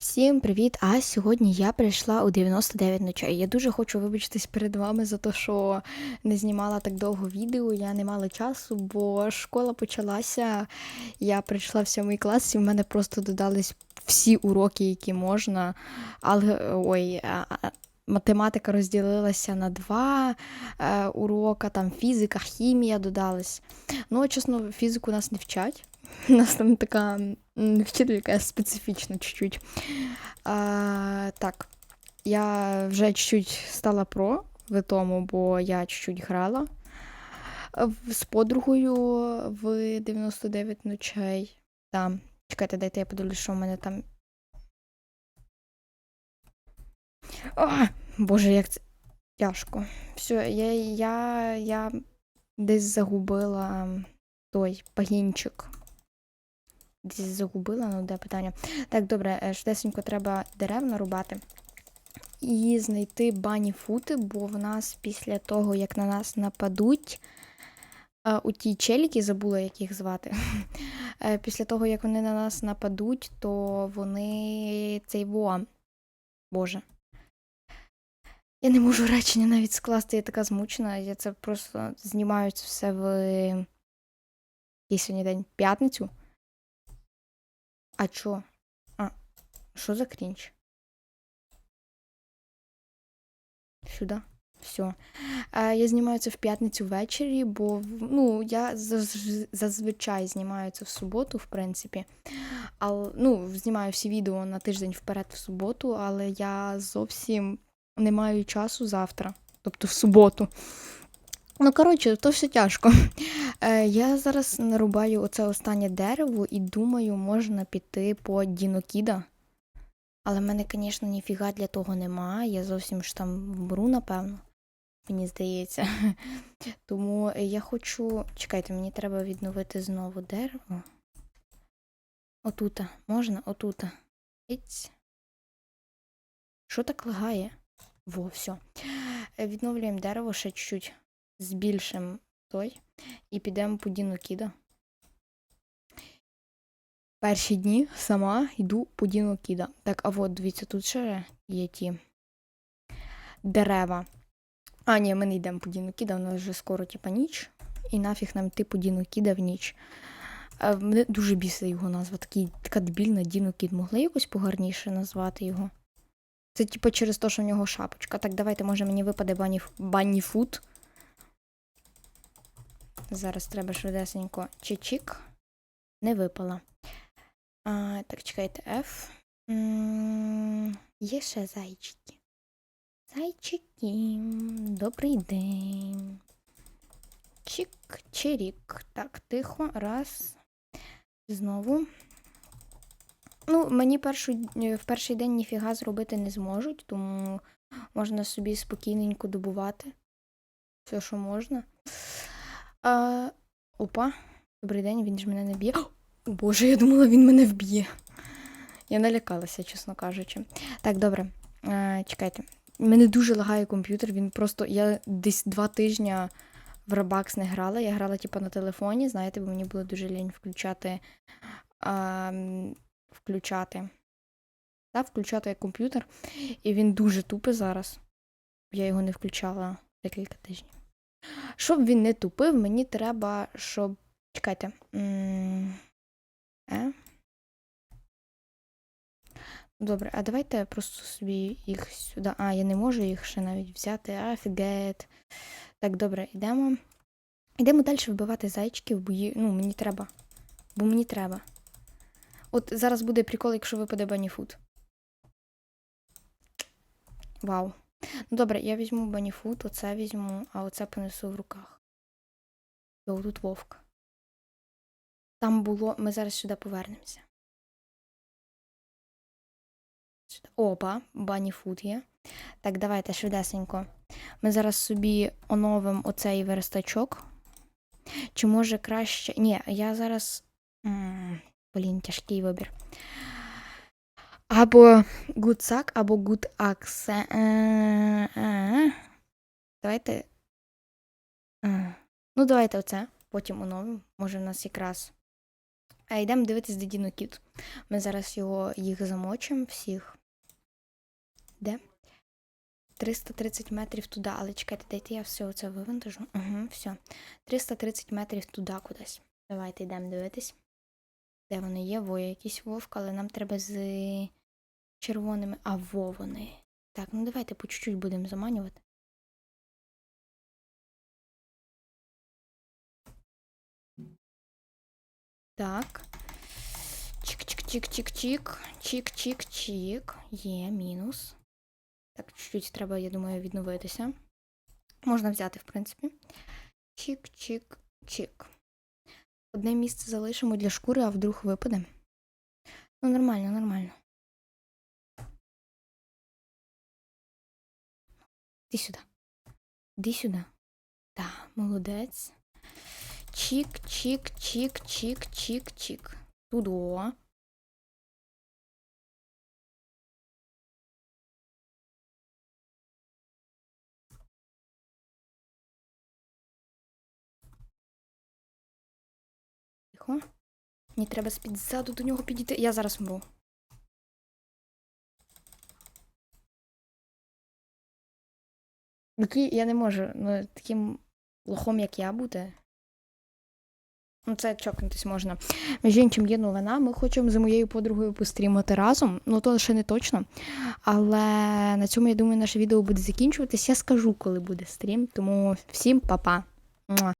Всім привіт! А сьогодні я прийшла у 99 ночей. Я дуже хочу вибачитись перед вами за те, що не знімала так довго відео. Я не мала часу, бо школа почалася. Я прийшла в сьомий клас, і в мене просто додались всі уроки, які можна. Але ой, математика розділилася на два е, урока, там фізика, хімія додались. Ну, чесно, фізику нас не вчать. У нас там така вчителька специфічна чуть-чуть. А, так, я вже чуть-чуть стала про в тому, бо я чуть-чуть грала з подругою в 99 ночей. Там. Чекайте, дайте я подивлюсь, що в мене там. Боже, як це тяжко. Все, я, я, я десь загубила той пагінчик. Десь загубила, ну де питання. Так, добре, е, швидесенько треба дерев нарубати. І знайти бані фути, бо в нас після того, як на нас нападуть, е, у ті челіки, забула, як їх звати. Е, Після того, як вони на нас нападуть, то вони цей во. Боже. Я не можу речення навіть скласти, я така змучена. Я це просто знімаю це все в який сьогодні день? П'ятницю. А чо? А, що за крінж? Сюди. Все. Я знімаю це в п'ятницю ввечері, бо ну, я заз- зазвичай знімаю це в суботу, в принципі. Але, ну, знімаю всі відео на тиждень вперед в суботу, але я зовсім не маю часу завтра, тобто в суботу. Ну, коротше, то все тяжко. Е, я зараз нарубаю оце останнє дерево і думаю, можна піти по Дінокіда. Але в мене, звісно, ніфіга для того нема. Я зовсім ж там вмру, напевно. Мені здається. Тому я хочу. Чекайте, мені треба відновити знову дерево. Отута. Можна? Отута. Що так лагає? Во, все. Відновлюємо дерево ще чуть-чуть. Збільшимо той. І підемо по Дінокіда. Перші дні сама йду по Дінокіда. Так, а от, дивіться, тут ще є ті дерева. А, ні, ми не йдемо по Дінокіда, у нас вже скоро, типа, ніч. І нафіг нам йти по Дінокіда в ніч. А, мене дуже бісить його назва. Такий, така дебільна Дінокід. Могли якось погарніше назвати його? Це типу через те, що в нього шапочка. Так, давайте, може, мені випаде бані, бані. Зараз треба швидесенько чик-чик. Не випала. А, так, чекайте, F. М, Є ще зайчики. Зайчики, добрий день. Чик, чирік. Так, тихо, раз. Знову. Ну, мені першу, е, в перший день ніфіга зробити не зможуть, тому можна собі спокійненько добувати все, що можна. А, опа, добрий день, він ж мене не б'є. О, Боже, я думала, він мене вб'є. Я налякалася, чесно кажучи. Так, добре. А, чекайте. Мене дуже лагає комп'ютер, він просто. Я десь два тижні в Roblox не грала. Я грала, типу, на телефоні, знаєте, бо мені було дуже лінь включати. А, включати. Та, включати комп'ютер. І він дуже тупий зараз. Я його не включала декілька тижнів. Щоб він не тупив, мені треба, щоб. Чекайте. Е? Добре, а давайте просто собі їх сюди. А, я не можу їх ще навіть взяти. Офігет. Так, добре, йдемо. Йдемо далі вбивати зайчиків, бо ну, мені треба. Бо мені треба. От зараз буде прикол, якщо випаде баніфуд. Вау. Ну добре, я візьму баніфуд, оце візьму, а оце понесу в руках. Йоу, тут вовк. Там було. Ми зараз сюди повернемося. Опа, баніфуд є. Так, давайте швидесенько. Ми зараз собі оновимо оцей верстачок. Чи може краще. Ні, я зараз. Блін, тяжкий вибір. Або гудсак, або гудакс. Е, е. Давайте. Е. Ну, давайте оце. Потім оновимо. Може, в нас якраз А йдемо дивитись дедіно кіт. Ми зараз його їх замочимо всіх. Де? 330 метрів туди, але чекайте, дайте я все це вивантажу. Угу, все. 330 метрів туди кудись. Давайте йдемо дивитись. Де вони є? Во, якийсь вовк, але нам треба з червоними. А во вони. Так, ну давайте по чуть-чуть будемо заманювати. Так. Чик-чик-чик-чик-чик. Чик-чик-чик. Є, мінус. Так, чуть-чуть треба, я думаю, відновитися. Можна взяти, в принципі. Чик-чик-чик. Одне місце залишимо для шкури, а вдруг випаде. Ну, нормально, нормально. Іди сюди. Іди сюди. Так, молодець. Чік-чик-чик-чик-чик-чик. Тудо. Тихо. Мені треба з-під ззаду до нього підійти. Я зараз мру. Такий я не можу, ну, таким лохом, як я бути. Ну, це чокнутись можна. Між іншим є новина. Ми хочемо з моєю подругою пострімати разом. Ну, то ще не точно. Але на цьому, я думаю, наше відео буде закінчуватись. Я скажу, коли буде стрім. Тому всім па-па.